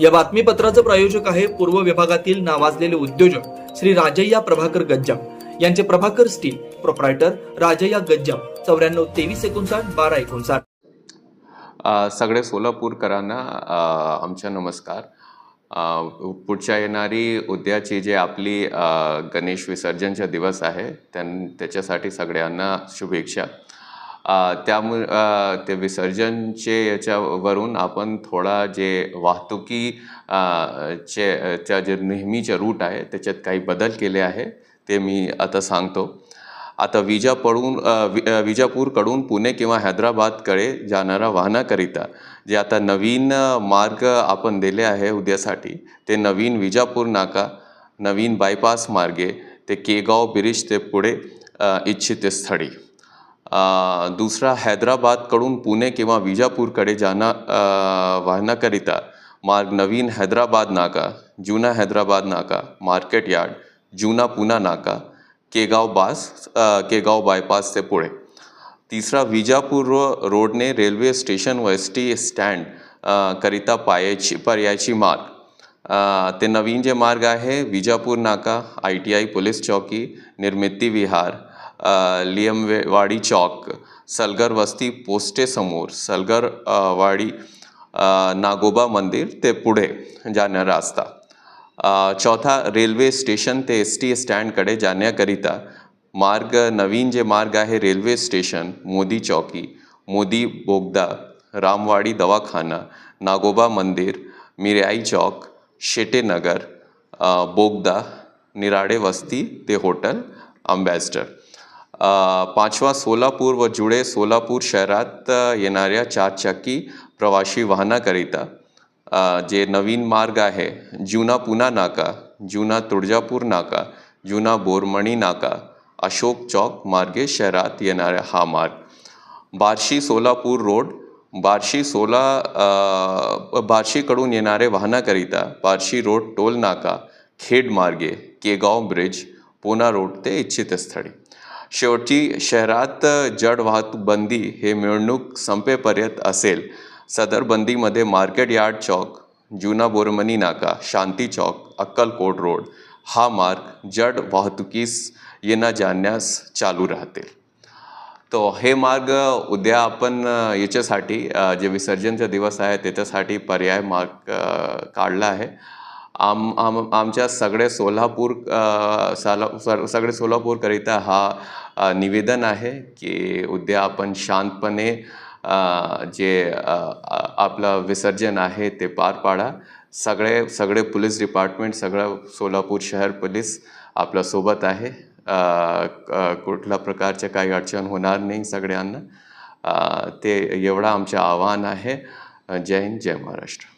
या बातमीपत्राचं प्रायोजक आहे पूर्व विभागातील नावाजलेले उद्योजक श्री राजय्या प्रभाकर गज्जाम. यांचे प्रभाकर स्टील प्रोप्रायटर राजय्या गज्जाम. चौऱ्याण्णव तेवीस एकोणसाठ बारा एकोणसाठ. सगळे सोलापूरकरांना आमच्या नमस्कार. पुढच्या येणारी उद्याची जे आपली गणेश विसर्जनचा दिवस आहे त्यां त्याच्यासाठी सगळ्यांना शुभेच्छा. त्यामुळे ते विसर्जनचे याच्यावरून आपण थोडा जे वाहतुकी चे च्या जे नेहमीचे रूट आहे त्याच्यात काही बदल केले आहे ते मी आता सांगतो. आता विजापडून वि विजापूरकडून पुणे किंवा हैदराबादकडे जाणाऱ्या वाहनाकरिता जे आता नवीन मार्ग आपण दिले आहे उद्यासाठी ते नवीन विजापूर नाका नवीन बायपास मार्गे ते केगाव ब्रिज ते पुढे इच्छित स्थळी. दुसरा हैदराबादकडून पुणे किंवा विजापूरकडे जाणा वाहण्याकरिता वाहनाकरिता मार्ग नवीन हैदराबाद नाका जुना हैदराबाद नाका मार्केट यार्ड जुना पुना नाका केगाव बास केगाव बायपास ते पुढे तिसरा विजापूर रोडने रेल्वे स्टेशन व एस टी स्टँड करिता पायाची पर्यायची मार्ग. ते नवीन जे मार्ग आहे विजापूर नाका आय टी आय पोलीस चौकी निर्मिती विहार लियमवे वाडी चौक सलगर वस्ती पोस्टेसमोर सलगर वाडी नागोबा मंदिर ते पुढे जाणारा रस्ता. चौथा रेल्वे स्टेशन ते एस टी स्टँडकडे जाण्याकरिता मार्ग नवीन जे मार्ग आहे रेल्वे स्टेशन मोदी चौकी मोदी बोगदा रामवाडी दवाखाना नागोबा मंदिर मिराई चौक शेटेनगर बोगदा निराडे वस्ती ते हॉटेल अम्बॅसडर. पाचवा सोलापूर व जुळे सोलापूर शहरात येणाऱ्या चारचाकी प्रवासी वाहनाकरिता जे नवीन मार्ग आहे जुना पुना नाका जुना तुळजापूर नाका जुना बोरमणी नाका अशोक चौक मार्गे शहरात येणारा हा मार्ग. बार्शी सोलापूर रोड बार्शी सोला बार्शीकडून येणारे वाहनाकरिता बार्शी रोड टोल नाका खेड मार्गे केगाव ब्रिज पुना रोड ते इच्छित स्थळी शेवटची शहरात जड वाहतूक बंदी हे मिळवणूक संपेपर्यंत असेल. सदर बंदीमध्ये मार्केट यार्ड चौक जुना बोरमनी नाका शांती चौक अक्कलकोट रोड हा मार्ग जड वाहतुकीस येणं जाण्यास चालू राहतील तो हे मार्ग उद्या आपण याच्यासाठी जे विसर्जनचा दिवस आहे त्याच्यासाठी पर्याय मार्ग काढला आहे. आम आम आमच्या सगळे सोलापूर साला सर सगळे सोलापूरकरिता हा निवेदन आहे की उद्या आपण शांतपणे जे आपलं विसर्जन आहे ते पार पाडा. सगळे सगळे पोलीस डिपार्टमेंट सगळं सोलापूर शहर पोलीस आपल्यासोबत आहे. कुठल्या प्रकारच्या काही अडचण होणार नाही सगळ्यांना. ते एवढं आमचं आव्हान आहे. जय हिंद जय Maharashtra.